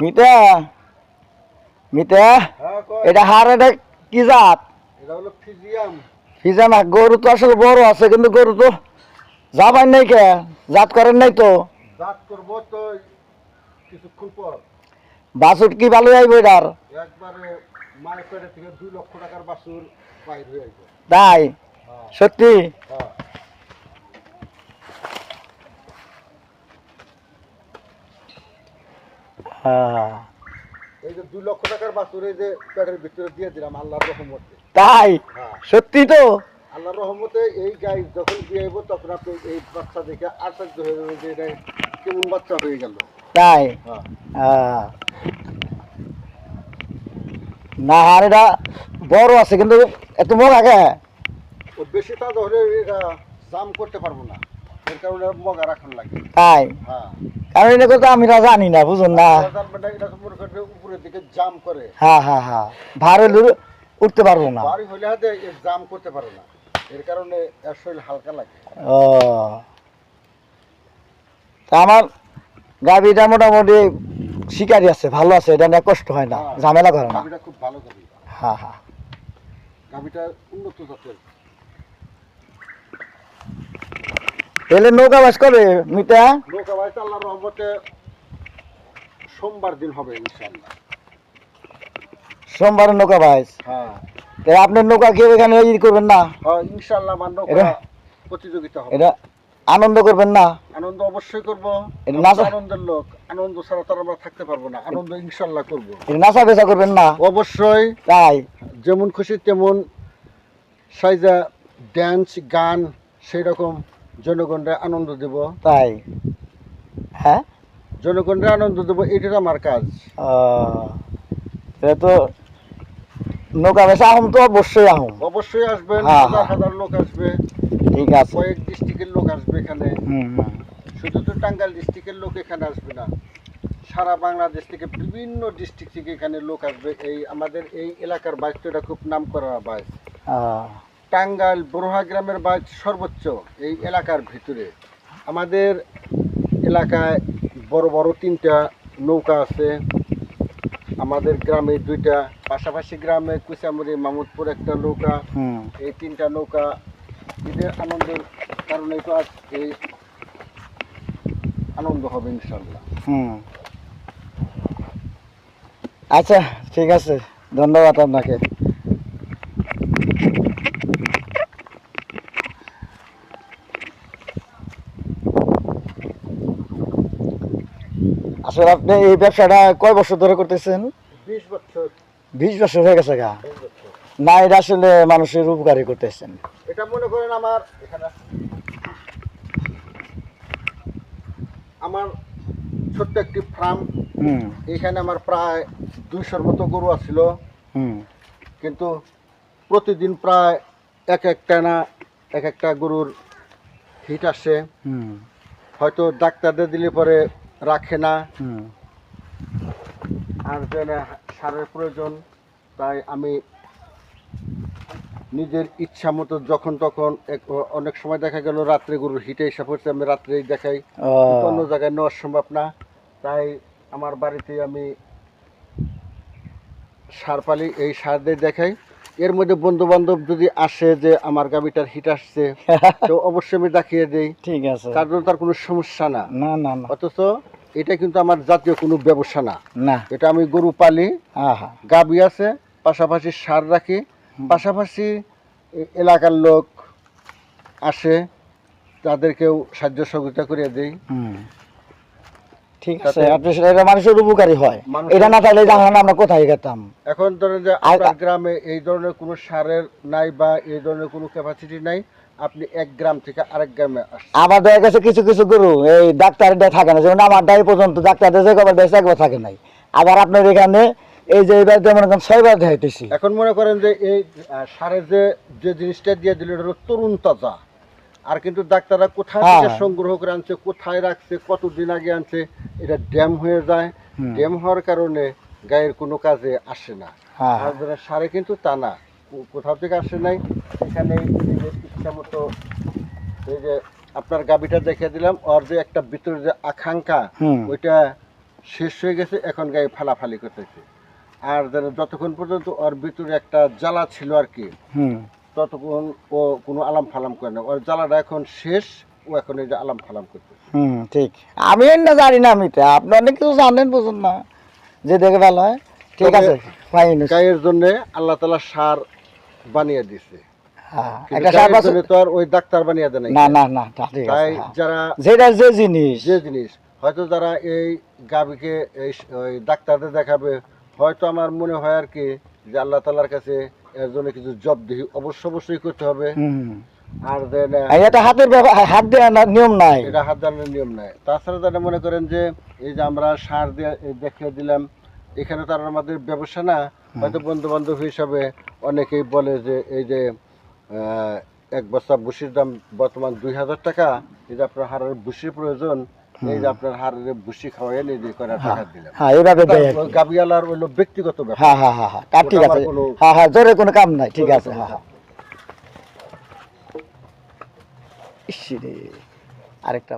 মিতা মিতা হ্যাঁ এটা হার এটা কি জাত? এটা হলো ফিজিয়াম। ফিজা না গরু তো আসলে বড় আছে কিন্তু গরু তো যাবার নাই কে? জাত করেন নাই তো? বাছুর কি ভালো যাইব এটার? তাই? মায়ের পেটে থেকে দুই লক্ষ টাকার বাছুর বাইর হয়ে আসবে তাই হ্যাঁ সত্যি হ্যাঁ হ্যাঁ। এই যে দুই লক্ষ টাকার বাছুর এই যে পেটের ভিতরে দিয়ে দিলাম আল্লাহর রহমতে তাই? হ্যাঁ। সত্যি তো? আল্লাহর রহমতে এই গাই যখন তখন আপনি এই বাচ্চা দেখে আশ্চর্য হয়ে যে এটা কেমন বাচ্চা হয়ে গেল। তাই? হ্যাঁ। না আর এটা বড় আছে কিন্তু এত মগ আগে? বেশি তাজা হলে এটা জাম করতে পারব না। এর কারণে মগা রাখান লাগে। তাই? হ্যাঁ। কারণ এটা কথা আমি জানি না বুঝুন না। উপরের দিকে জাম করে। হ্যাঁ হ্যাঁ হ্যাঁ। ভার উঠতে পারব না। হলে হাতে জাম করতে পারে না। এর কারণে এর শরীর হালকা লাগে। ও। তা আমার গাভিটা মোটামুটি শিকারি আছে ভালো আছে এটা নিয়ে কষ্ট হয় না। ঝামেলা করে না। খুব ভালো গাভি। হ্যাঁ হ্যাঁ। গাভিটা উন্নত জাতের। তাহলে নৌকা বাস করে মিটা নৌকা ভাই আল্লাহর রহমতে সোমবার দিন হবে ইনশাআল্লাহ। সোমবার নৌকা বাইস হ্যাঁ। তাই আপনার নৌকা কেউ এখানে ই করবেন না? হ্যাঁ ইনশাআল্লাহ আমার নৌকা প্রতিযোগিতা হবে। এটা আনন্দ করবেন না? আনন্দ অবশ্যই করব। এটা নাচা- আনন্দের লোক। আনন্দ ছাড়া তো আমরা থাকতে পারব না। আনন্দ ইনশাআল্লাহ করব। এটা নাচা বেচা করবেন না? অবশ্যই। তাই। যেমন খুশি তেমন সাইজা ড্যান্স গান সেই রকম জনগণরে আনন্দ দেব। তাই? হ্যাঁ? জনগণরে আনন্দ দেব এটাই আমার কাজ। তো নৌকা বেচা আহম তো অবশ্যই আহম। অবশ্যই আসবেন হ্যাঁ, হাজার হ্যাঁ। হাজার লোক আসবে। ঠিক আছে। কয়েক ডিস্ট্রিক্টের লোক আসবে এখানে। শুধু তো টাঙ্গাইল ডিস্ট্রিক্টের লোক এখানে আসবে না সারা বাংলাদেশ থেকে বিভিন্ন ডিস্ট্রিক্ট থেকে এখানে লোক আসবে। এই আমাদের এই এলাকার বাইকটা খুব নাম করা বাইক টাঙ্গাইল বড়হা গ্রামের বাইক সর্বোচ্চ এই এলাকার ভিতরে। আমাদের এলাকায় বড় বড় তিনটা নৌকা আছে। আমাদের গ্রামে দুইটা পাশাপাশি গ্রামে কুচামুড়ি মামুদপুর একটা নৌকা। এই তিনটা নৌকা ঈদের আনন্দের কারণে তো আজ এই আনন্দ হবে ইনশাল্লাহ আচ্ছা ঠিক আছে। ধন্যবাদ আপনাকে। আসলে আপনি এই ব্যবসাটা কয় বছর ধরে করতেছেন? বিশ বছর। হয়ে গেছে গা। না এটা আসলে মানুষের উপকারী করতেছেন। এটা মনে করেন আমার এখানে আমার ছোট্ট একটি ফার্ম এখানে আমার প্রায় দুইশোর মতো গরু আছিল। কিন্তু প্রতিদিন প্রায় এক একটা না এক একটা গরুর হিট আসে। হয়তো ডাক্তারদের দিলে পরে রাখে না। আর যেন সারের প্রয়োজন তাই আমি নিজের ইচ্ছা মতো যখন তখন অনেক সময় দেখা গেল রাত্রে গরুর হিটে এসে পড়ছে আমি রাত্রেই দেখাই। অন্য জায়গায় নেওয়া সম্ভব না। তাই আমার বাড়িতে আমি সার পালি এই সার দিয়ে দেখাই। এর মধ্যে বন্ধু বান্ধব যদি আসে যে আমার গাবিটার হিট আসছে তো অবশ্যই আমি দেখিয়ে দেই। ঠিক আছে। তার জন্য তার কোনো সমস্যা না। না না অথচ এটা কিন্তু আমার জাতীয় কোনো ব্যবসা না। না। এটা আমি গরু পালি আহা। গাবি আছে পাশাপাশি সার রাখি পাশাপাশি এলাকার লোক আসে তাদেরকেও সাহায্য সহযোগিতা করে দেই। হুম। ঠিক আছে তাতে- আপনি এটা মানুষের উপকারী হয়। এটা না থাকলে আমরা কোথায় গেতাম? এখন ধরেন যে আপনার গ্রামে এই ধরনের কোনো সারের নাই বা এই ধরনের কোনো ক্যাপাসিটি নাই আপনি এক গ্রাম থেকে আরেক গ্রামে দেখা গেছে কিছু কিছু গরু এই ডাক্তারটা থাকে না যেমন আমার ডাই পর্যন্ত ডাক্তার যে কবার দেশে একবার থাকে নাই। আবার আপনার এখানে এই যে এবার যেমন এখন ছয়বার দেখাইতেছি। এখন মনে করেন যে এই সারের যে যে জিনিসটা দিয়ে দিল এটা হলো তরুণ তাজা। আর কিন্তু ডাক্তাররা কোথায় হ্যাঁ। থেকে সংগ্রহ করে আনছে কোথায় রাখছে কতদিন আগে আনছে এটা ড্যাম হয়ে যায়। ড্যাম হওয়ার কারণে গায়ের কোনো কাজে আসে না। হ্যাঁ। আর সারে কিন্তু তা না। কোথাও থেকে আসে নাই। এখানে ইচ্ছা মতো এই যে আপনার গাবিটা দেখে দিলাম ওর যে একটা ভিতরে যে আকাঙ্ক্ষা ওইটা শেষ হয়ে গেছে এখন গায়ে ফালাফালি করতেছে। আর যেন যতক্ষণ পর্যন্ত ওর ভিতরে একটা জ্বালা ছিল আর কি হুম। ততক্ষণ ও কোনো আলাম ফালাম করে না। ওর জ্বালাটা এখন শেষ ও এখন এই যে আলাম ফালাম করতে হুম ঠিক। আমি না জানি না আমি তো আপনি অনেক কিছু জানেন বুঝুন না। যে দেখে ভালো হয়। ঠিক আছে ফাইন। গায়ের জন্য আল্লাহ তালা সার বানিয়ে দিছে হ্যাঁ, হয়তো যারা এই গাবিকে ডাক্তারদের দেখাবে হয়তো আমার মনে হয় আর কি যে আল্লাহ তালার কাছে এর জন্য কিছু জবদিহি অবশ্য অবশ্যই করতে হবে। আর দেন এটা হাতের হাত দেওয়ার নিয়ম নাই। এটা হাত দানের নিয়ম নাই। তাছাড়া যারা মনে করেন যে এই যে আমরা সার দিয়ে দেখিয়ে দিলাম এখানে তার আমাদের ব্যবসা না হয়তো বন্ধু বান্ধব হিসাবে অনেকেই বলে যে এই যে আহ, এক বস্তা বুসির দাম বর্তমান দুই হাজার টাকা এটা আপনার হাড়ের বুসির প্রয়োজন এই যে আপনার হাড়ের ভুসি খাওয়াই নিজে করে টাকা দিলাম। হ্যাঁ এইভাবে দেয় গাবিয়ালার হইল ব্যক্তিগত ব্যাপার। হ্যাঁ হ্যাঁ হ্যাঁ হ্যাঁ ঠিক আছে। হ্যাঁ হ্যাঁ জোরে কোনো কাম নাই ঠিক আছে হ্যাঁ হ্যাঁ। আরেকটা